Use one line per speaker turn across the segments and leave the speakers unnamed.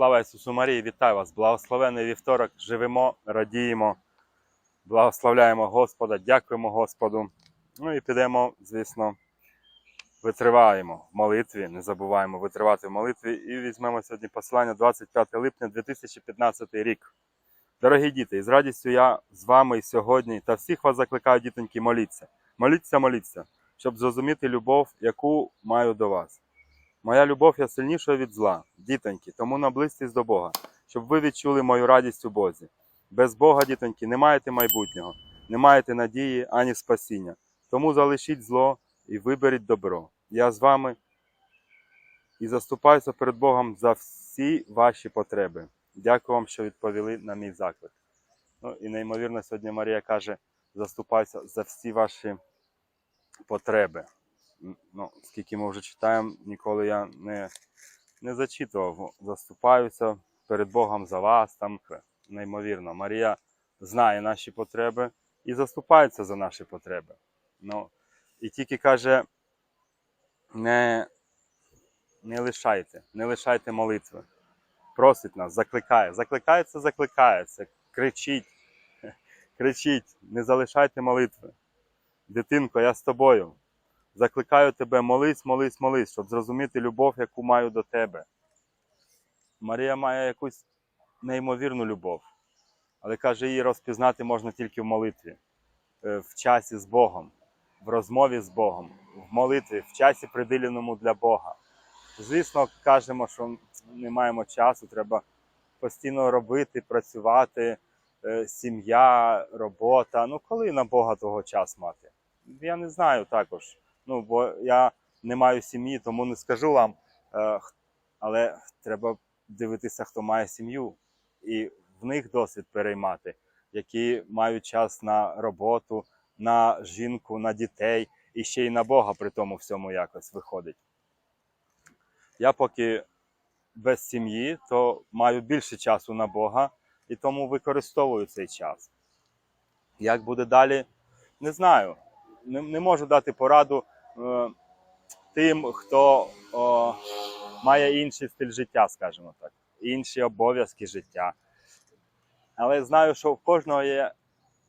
Слава Ісусу Марії, вітаю вас! Благословений вівторок! Живемо, радіємо, благословляємо Господа, дякуємо Господу. Ну і підемо, звісно, витриваємо в молитві, не забуваємо витривати в молитві. І візьмемо сьогодні послання 25 липня 2015 рік. Дорогі діти, із радістю я з вами сьогодні та всіх вас закликаю, дітоньки, моліться. Моліться, моліться, щоб зрозуміти любов, яку маю до вас. Моя любов є сильнішою від зла, дітоньки, тому наблизьтесь до Бога, щоб ви відчули мою радість у Бозі. Без Бога, дітоньки, не маєте майбутнього, не маєте надії ані спасіння. Тому залишіть зло і виберіть добро. Я з вами і заступаюся перед Богом за всі ваші потреби. Дякую вам, що відповіли на мій заклик. Ну і неймовірно, сьогодні Марія каже: заступаюся за всі ваші потреби. Ну, скільки ми вже читаємо, ніколи я не, не зачитував. Заступаюся перед Богом за вас. Там неймовірно. Марія знає наші потреби і заступається за наші потреби. Ну, і тільки каже: не, не лишайте, не лишайте молитви. Просить нас, закликає. Закликається, закликається, кричить, кричить, не залишайте молитви. Дитинко, я з тобою. Закликаю тебе, молись, молись, молись, щоб зрозуміти любов, яку маю до тебе. Марія має якусь неймовірну любов, але каже, її розпізнати можна тільки в молитві, е, в часі з Богом, в розмові з Богом, в молитві, в часі, приділеному для Бога. Звісно, кажемо, що не маємо часу, треба постійно робити, працювати, е, сім'я, робота. Ну, коли на Бога того час мати? Я не знаю також. Ну, бо я не маю сім'ї, тому не скажу вам. Е, Але треба дивитися, хто має сім'ю, і в них досвід переймати, які мають час на роботу, на жінку, на дітей і ще й на Бога при тому всьому якось виходить. Я поки без сім'ї, то маю більше часу на Бога і тому використовую цей час. Як буде далі, не знаю. Не, не можу дати пораду е, тим, хто о, має інший стиль життя, скажімо так, інші обов'язки життя. Але знаю, що в кожного є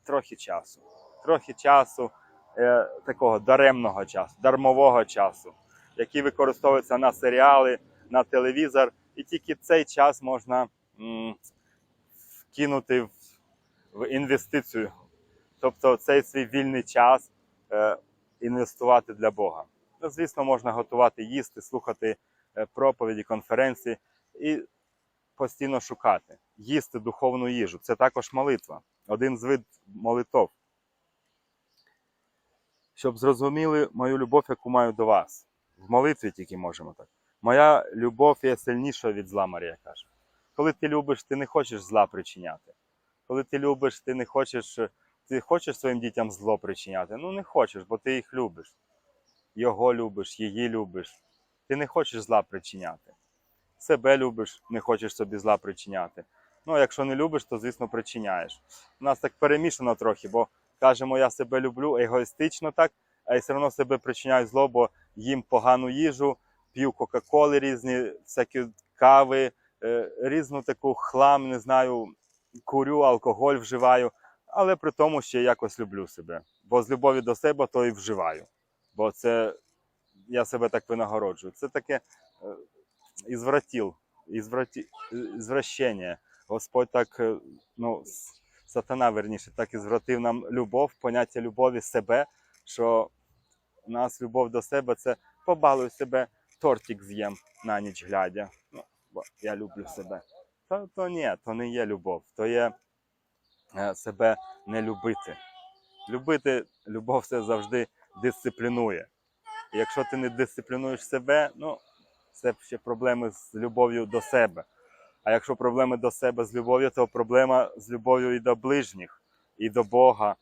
трохи часу. Трохи часу, е, такого даремного часу, дармового часу, який використовується на серіали, на телевізор. І тільки цей час можна м, вкинути в, в інвестицію. Тобто цей свій вільний час інвестувати для Бога. Звісно, можна готувати, їсти, слухати е, проповіді, конференції і постійно шукати, їсти духовну їжу. Це також молитва, один з вид молитов. Щоб зрозуміли мою любов, яку маю до вас. В молитві тільки можемо так. Моя любов є сильніша від зла, Марія каже. Коли ти любиш, ти не хочеш зла причиняти. Коли ти любиш, ти не хочеш, ти хочеш своїм дітям зло причиняти. Ну не хочеш, бо ти їх любиш. Його любиш, її любиш. Ти не хочеш зла причиняти. Себе любиш, не хочеш собі зла причиняти. Ну, а якщо не любиш, то звісно причиняєш. У нас так перемішано трохи, бо кажемо, я себе люблю егоїстично так, а й все одно себе причиняю зло, бо їм погану їжу, п'ю Кока-Коли різні, всякі кави, е, різну таку хлам, не знаю, курю, алкоголь вживаю, але при тому ще якось люблю себе. Бо з любові до себе то і вживаю. Бо це я себе так винагороджую. Це таке е, ізвратіл, ізвраті, ізвращення. Господь так, е, ну, сатана, верніше, так і звратив нам любов, поняття любові себе, що у нас любов до себе це побалуй себе, тортик з'їм на ніч глядя. Ну, бо я люблю себе. То, то ні, то не є любов, то є себе не любити. Любити, любов це завжди дисциплінує. І якщо ти не дисциплінуєш себе, ну це ще проблеми з любов'ю до себе. А якщо проблеми до себе з любов'ю, то проблема з любов'ю і до ближніх, і до Бога,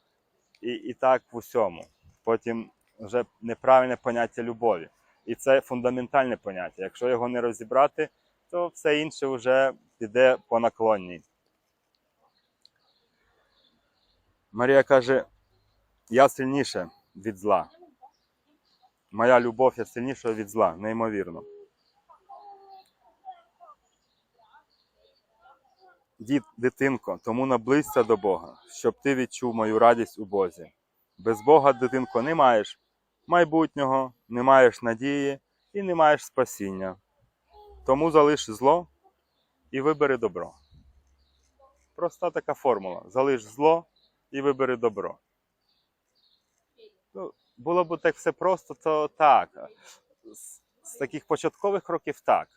і, і так в усьому. Потім вже неправильне поняття любові. І це фундаментальне поняття. Якщо його не розібрати, то все інше вже піде по наклонній. Марія каже: я сильніше від зла. Моя любов є сильніша від зла, неймовірно. дід, дитинко, тому наблизься до Бога, щоб ти відчув мою радість у Бозі. Без Бога, дитинко, не маєш майбутнього, не маєш надії і не маєш спасіння. Тому залиш зло і вибери добро. Проста така формула. Залиш зло і вибери добро. Ну, було б так все просто, то так. З, з таких початкових років так.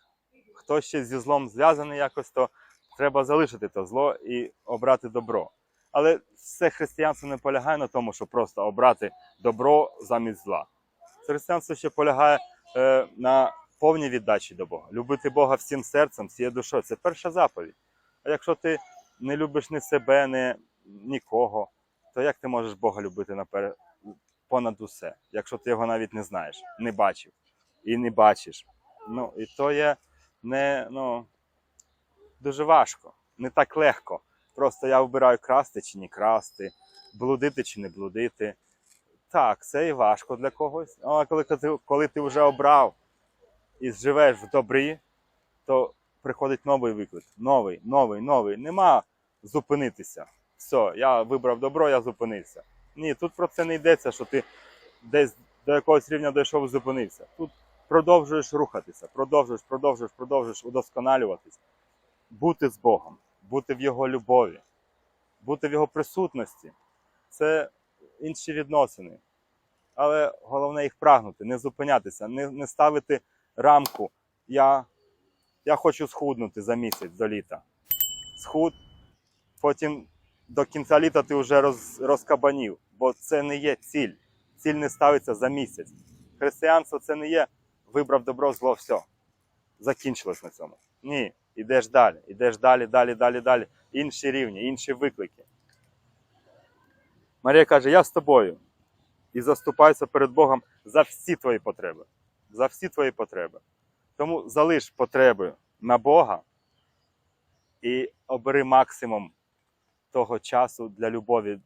Хто ще зі злом зв'язаний якось, то треба залишити то зло і обрати добро. Але все християнство не полягає на тому, щоб просто обрати добро замість зла. Християнство ще полягає е, на повній віддачі до Бога. Любити Бога всім серцем, всією душою. Це перша заповідь. А якщо ти не любиш ні себе, ні нікого, то як ти можеш Бога любити напер... понад усе, якщо ти його навіть не знаєш, не бачив і не бачиш? Ну, і то є не, ну, дуже важко, не так легко. Просто я вибираю красти чи не красти, блудити чи не блудити. Так, це і важко для когось. Але коли ти, коли ти вже обрав і живеш в добрі, то приходить новий виклик. Новий, новий, новий. Нема зупинитися. Все, я вибрав добро, я зупинився. Ні, тут про це не йдеться, що ти десь до якогось рівня дійшов і зупинився. Тут продовжуєш рухатися, продовжуєш, продовжуєш, продовжуєш удосконалюватись, бути з Богом, бути в Його любові, бути в Його присутності. Це інші відносини. Але головне їх прагнути, не зупинятися, не, не ставити рамку. Я, я хочу схуднути за місяць до літа. Схуд, потім до кінця літа ти вже роз, розкабанів, бо це не є ціль. Ціль не ставиться за місяць. Християнство це не є вибрав добро, зло, все. Закінчилось на цьому. Ні, ідеш далі, ідеш далі, далі, далі, далі. Інші рівні, інші виклики. Марія каже: Я з тобою і заступаюся перед Богом за всі твої потреби. За всі твої потреби. Тому залиш потреби на Бога і обери максимум того часу для любові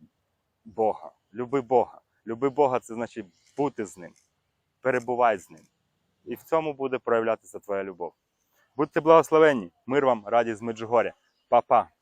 Бога. Люби Бога. Люби Бога це значить бути з ним, перебувай з ним. І в цьому буде проявлятися твоя любов. Будьте благословенні, мир вам, радість з Меджугоря. Па-па!